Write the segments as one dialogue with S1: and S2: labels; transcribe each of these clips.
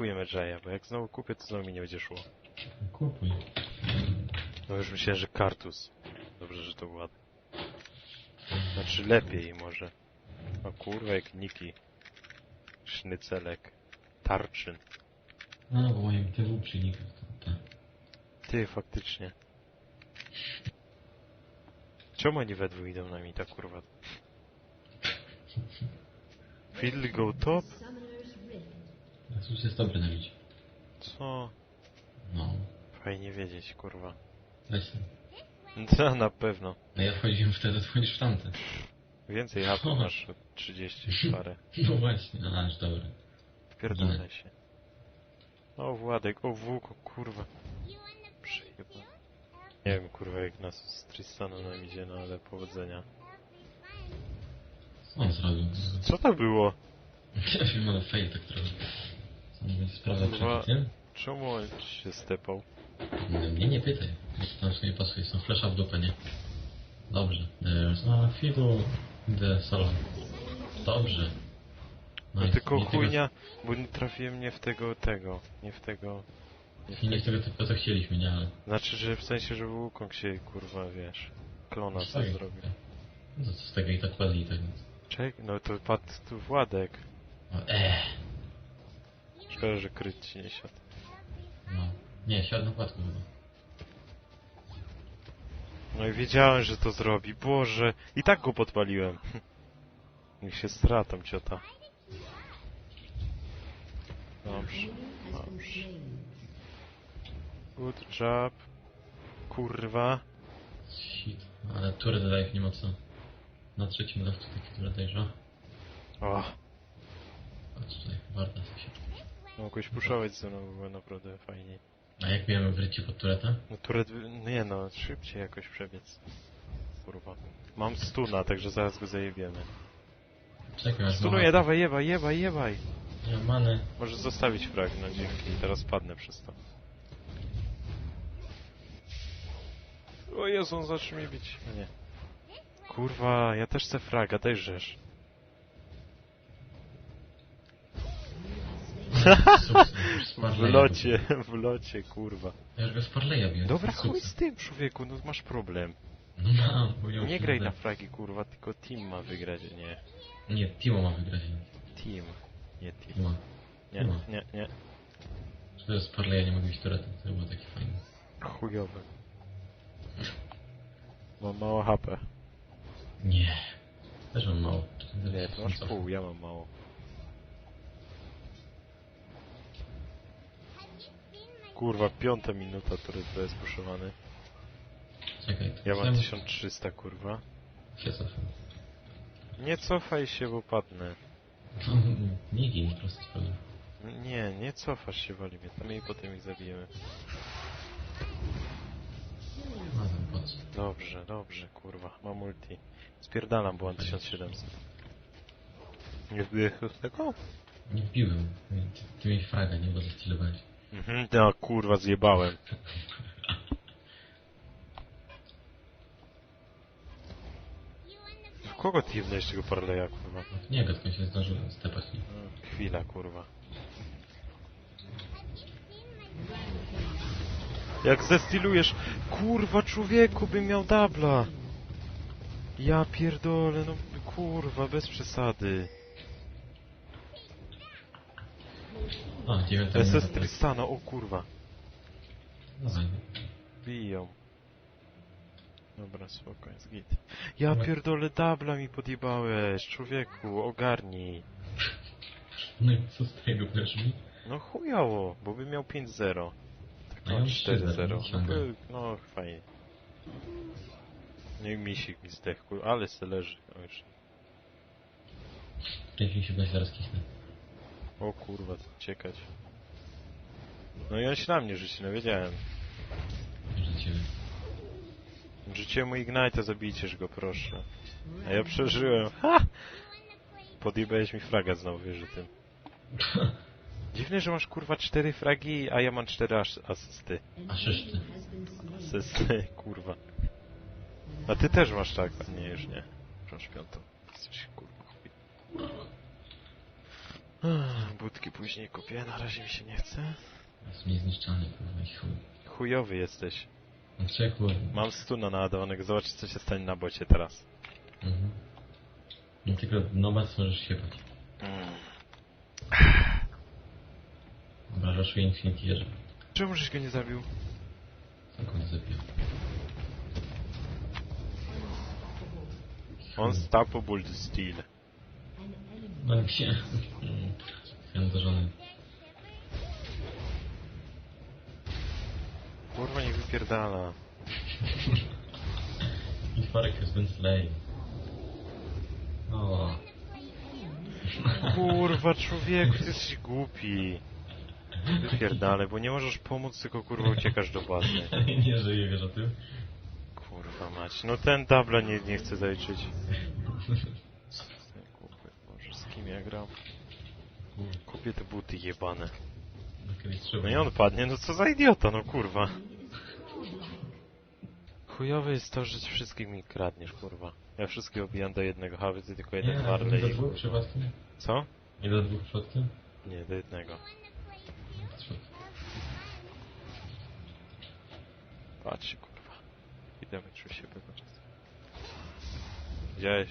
S1: kupujemy Jaya, bo jak znowu kupię, to znowu mi nie będzie szło.
S2: Kupuj.
S1: No już myślałem, że kartus. Dobrze, że to ładne. Znaczy lepiej może. O kurwa, jak niki. Sznycelek. Tarczyn.
S2: No, no, bo mają TW tak.
S1: Ty, faktycznie. Czemu oni we dwóch idą na mi ta kurwa? Fiddle go top?
S2: Asus jest dobry na bicie.
S1: Co?
S2: No.
S1: Fajnie wiedzieć, kurwa.
S2: Weź.
S1: Co, na pewno.
S2: No ja wchodziłem wtedy, wchodzisz w tamte.
S1: Więcej hapu masz od 30 parę.
S2: No właśnie, no aż dobra.
S1: Wpierdolę się. O, Władek, o, Włóko, kurwa. Przejeba. Nie wiem, kurwa, jak nas z Tristanu nam idzie, no ale powodzenia.
S2: Co on zrobił?
S1: Co to było?
S2: Ja film ale fail tak trochę. Co przed tym?
S1: Czemu on się stepał?
S2: No, mnie nie pytaj. Tam sobie pasuje, są flesza w dupę, nie? Dobrze. No fiddle in the salon. Dobrze.
S1: No
S2: i
S1: tylko
S2: nie tego-
S1: chujnia, bo nie trafiłem nie w tego, tego, nie w tego... Nie w
S2: nie
S1: tego.
S2: z tego typu co chcieliśmy, nie? Ale...
S1: Znaczy, że w sensie, że Wukong się, kurwa, wiesz, klona
S2: Tak,
S1: sobie zrobił.
S2: No co z tego i tak ładnie i tak.
S1: Czek, no to padł tu Władek.
S2: No, eee.
S1: Szkoda, że kryt ci nie siadł.
S2: No. Nie, siadł na płatku chyba.
S1: No i wiedziałem, że to zrobi. Boże, i tak go podpaliłem. Niech się stratą ciota. Dobrze, dobrze. Good job. Kurwa.
S2: Shit. Ale turę life nie ma co. Na trzecim lewcu taki turę dajże.
S1: O,
S2: Patrz tutaj, warta się.
S1: Mogłeś puszować ze mną, było naprawdę fajnie.
S2: A jak miałem wrycie pod tureta?
S1: No turet, nie no, szybciej jakoś przebiec. Kurwa. Mam stuna, także zaraz go zajebiemy.
S2: Czekaj, aż
S1: Stunuję, dawaj, jebaj, jebaj, jebaj.
S2: Mam many.
S1: Możesz zostawić frag, no dzięki. Teraz padnę przez to. O Jezu, on zacznie mnie bić. No Nie. Kurwa, ja też chcę fraga, dajżesz. W locie, w locie, kurwa.
S2: Ja już go z Parleja biłem.
S1: Dobra, chuj z tym, człowieku, no masz problem.
S2: No mam, bo ja
S1: Nie
S2: już
S1: graj na fragi, kurwa, tylko team ma wygrać, nie.
S2: Nie, Timo ma wygrać.
S1: Team, nie team.
S2: Timo.
S1: Nie,
S2: Timo.
S1: nie, nie.
S2: Czy to z Parleja nie mogę być turetem? To było takie fajne.
S1: Chujowy. Mam mało HP.
S2: Nie. Też mam mało.
S1: Nie, to masz pół, ja mam mało. Kurwa, piąta minuta, który to jest puszowany.
S2: Czekaj.
S1: Ja mam
S2: sam
S1: 1300, kurwa.
S2: Się cofam.
S1: Nie cofaj się, bo padnę.
S2: Nie gin, po prostu sprawdzę.
S1: Nie, nie cofasz się, wali mnie tam i potem ich zabijemy.
S2: No tam?
S1: Dobrze, dobrze, kurwa, mam multi. Spierdalam, bo mam 1700. Nie wbiję z tego?
S2: Nie wbiłem. Ty, ty miałeś fraga, nie? Bo zastylowałeś.
S1: Mhm, no kurwa, zjebałem. W kogo ty jebnąłeś tego paraleja, kurwa?
S2: Nie, tylko się zdążyłem stepać. Nie?
S1: Chwila, kurwa. Jak zestylujesz... Kurwa, człowieku, bym miał dubla! Ja pierdolę, no kurwa, bez przesady.
S2: O, dziewiąta
S1: SS
S2: minuta.
S1: Tristana, o kurwa.
S2: Dawaj.
S1: Biją. Dobra, spoko, jest git. Ja
S2: Dobra.
S1: pierdolę, dubla mi podjebałeś, człowieku, ogarnij.
S2: No i co z tego weszli?
S1: No chujowo, bo bym miał 5-0. Tak
S2: A ja
S1: mam 4-0.
S2: 4-0,
S1: No, by- no fajnie. Nie misik mi zdechł, ale se leży. O, już.
S2: Wcześniej się zaraz kisnę.
S1: O kurwa, ciekać. No i on się na mnie rzuci, no wiedziałem.
S2: Że ciebie.
S1: Rzuciłem mu Ignite, zabijcież go, proszę. A ja przeżyłem. Ha! Podjebałeś mi fraga znowu, wiesz tym. Dziwne, że masz kurwa 4 fragi, a ja mam 4 as asysty.
S2: A szyszty.
S1: Asysty, kurwa. A ty też masz tak, a nie, już nie. Masz piątą. Jesteś kurwa Budki później kupię, na razie mi się nie chce.
S2: Jest niezniszczalny, kurwa, i chuj.
S1: Chujowy jesteś.
S2: No czekł.
S1: Mam stuna naładowanego, zobacz co się stanie na bocie teraz.
S2: Mhm. Nie tylko nobat możesz się bać. Dobra, raszuję Infinity.
S1: Czemu żeś go nie zabił?
S2: Go nie zabił?
S1: Unstoppable Steel.
S2: No gdzie? Mm, Chciałem do żony.
S1: Kurwa nie wypierdala.
S2: I Farek has been slain. O.
S1: Kurwa człowieku, ty jesteś głupi. Wypierdalaj, bo nie możesz pomóc, tylko kurwa uciekasz do bazy.
S2: nie żyje, wiesz o tym?
S1: Kurwa mać. No ten dubla nie, nie chce Boże, z kim ja gram? Kupię te buty jebane.
S2: No
S1: i on padnie, no co za idiota, no kurwa. Chujowe jest to, że wszystkich mi kradniesz, kurwa. Ja wszystkie obijam do jednego hawy, ty tylko jeden
S2: Nie,
S1: Barley
S2: do
S1: i
S2: dwóch przypadkiem?
S1: Co?
S2: Nie do dwóch przypadkiem?
S1: Nie, do jednego. Patrzcie, kurwa. Idę czuć się czas. Widziałeś?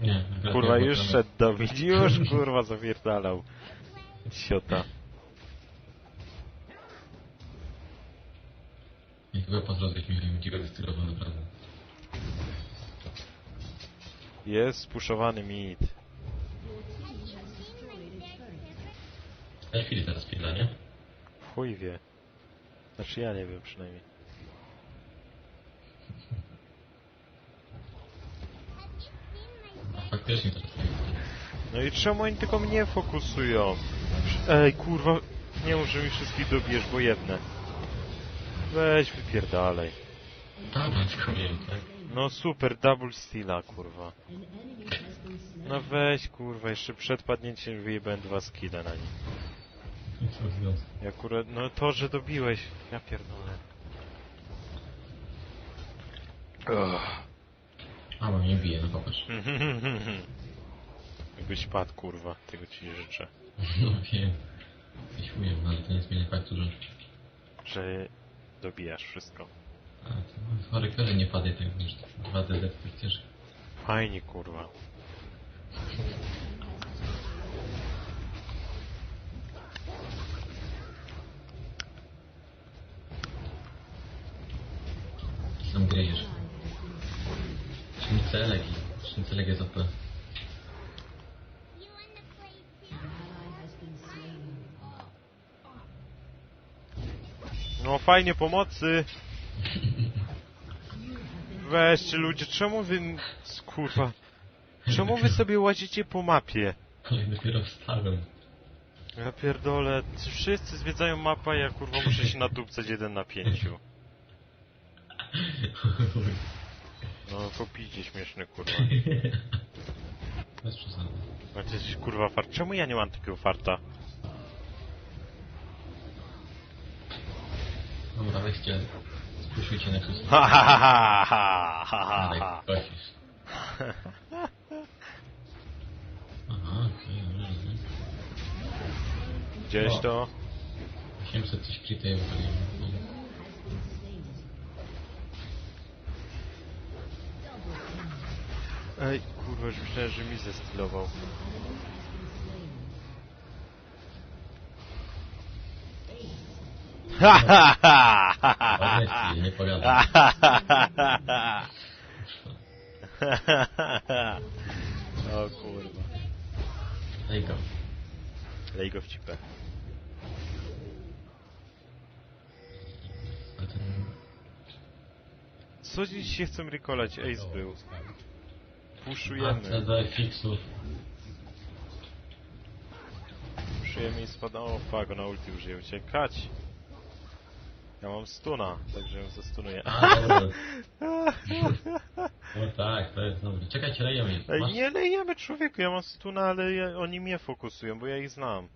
S2: Nie,
S1: Kurwa, już szedł Dawid, już kurwa zapierdalał. Siota.
S2: Nie, chyba po drodze jakimś dziwnym stylowo naprawdę.
S1: Jest spuszowany mit.
S2: Ja chwili teraz chwila, nie?
S1: Chuj wie. Znaczy ja nie wiem przynajmniej.
S2: A faktycznie teraz nie
S1: No i czemu oni tylko mnie fokusują? Ej, kurwa, nie mi wszystkich dobijesz, bo jedne. Weź, wypierdalej.
S2: Tak?
S1: No super, double steala, kurwa. No weź, kurwa, jeszcze przed padnięciem wyjebałem dwa skille na nich.
S2: I co w związku?
S1: Akurat, no to, że dobiłeś, ja pierdolę.
S2: A, bo mnie bije, no popatrz.
S1: Jakbyś padł, kurwa, tego ci życzę.
S2: No wiem. Jesteś chujem, no, ale to nie zmienia faktu, że...
S1: Że dobijasz wszystko.
S2: A, to w Horykerze nie padaj tak, wiesz, dwa DD przecież.
S1: Fajnie, kurwa.
S2: Sam gryjesz. Szyncelek i... Szyncelek jest OP.
S1: No fajnie, pomocy! Weźcie ludzie, czemu wy... Kurwa. Czemu wy sobie łazicie po mapie?
S2: Ale dopiero wstałem.
S1: Ja pierdolę, wszyscy zwiedzają mapę, a ja kurwa muszę się nadupcać jeden na pięciu. No popidzie śmieszny kurwa.
S2: Bez przesady.
S1: Coś kurwa fart. Czemu ja nie mam takiego farta?
S2: Dobra, weźcie. Spuszujcie na wszystko.
S1: Ha ha ha ha ha ha ha.
S2: kosisz. Aha, okej, okay, rozumiem.
S1: Gdzieś to?
S2: 800 coś krytej.
S1: Ej, kurwa, już myślałem, że mi zestylował. Ha ha ha ha ha ha
S2: nie pogadam.
S1: O kurwa.
S2: Daj go.
S1: Lej go w cipę.
S2: A ten...
S1: Co dziś się chcą rekolać? Ace był. Puszujemy.
S2: do fixów.
S1: Puszujemy i spada. O fuck, na ulti użyję uciekać. Ja mam stuna, także ją zastunuję.
S2: A, dobra. No tak, to jest dobre. Czekajcie, lejemy.
S1: Ej,
S2: Masz...
S1: nie lejemy człowieku, ja mam stuna, ale ja, oni mnie fokusują, bo ja ich znam.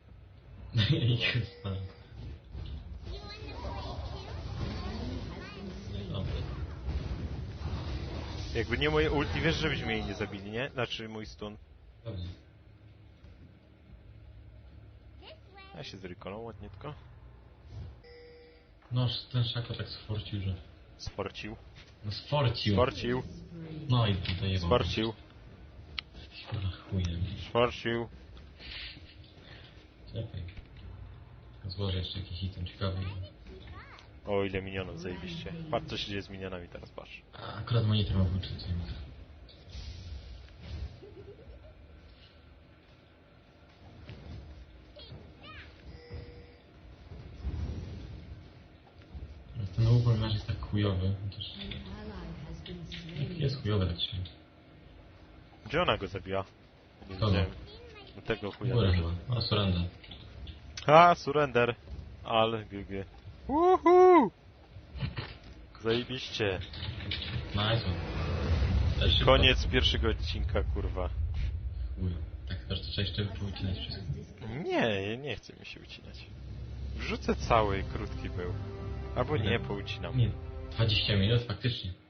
S2: Dobra.
S1: Jakby nie moje ulti, wiesz, żebyśmy jej nie zabili, nie? Znaczy mój stun.
S2: Dobrze.
S1: Ja się zrykolą ładniutko.
S2: No, ten szako tak sforcił, że...
S1: Sporcił.
S2: No sforcił.
S1: Sporcił.
S2: No i tutaj jest...
S1: Sporcił.
S2: Kurwa chujem.
S1: Sporcił.
S2: Czekaj. Złożę jeszcze jakiś item ciekawy.
S1: O, ile minionów, zajebiście. Patrz, co się dzieje z minionami teraz, patrz.
S2: A, akurat monitor mam włączyć. co nie mogę. Ale Ten ukłon nasz jest tak chujowy. Chociaż jest chujowy tak się.
S1: Gdzie ona go zabiła? Nie
S2: Kogo?
S1: widziałem. Do tego chuja.
S2: Górę chyba. O, surrender.
S1: Ha, surrender. Ale GG. Uhu! Zajebiście.
S2: Nice one. Ale szybko.
S1: Koniec pierwszego odcinka, kurwa.
S2: Chuj. Tak, też to trzeba jeszcze wypowiedzieć wszystko.
S1: Nie, nie chce mi się ucinać. Wrzucę cały, krótki był. Albo nie, poucinam.
S2: Nie. 20 minut faktycznie.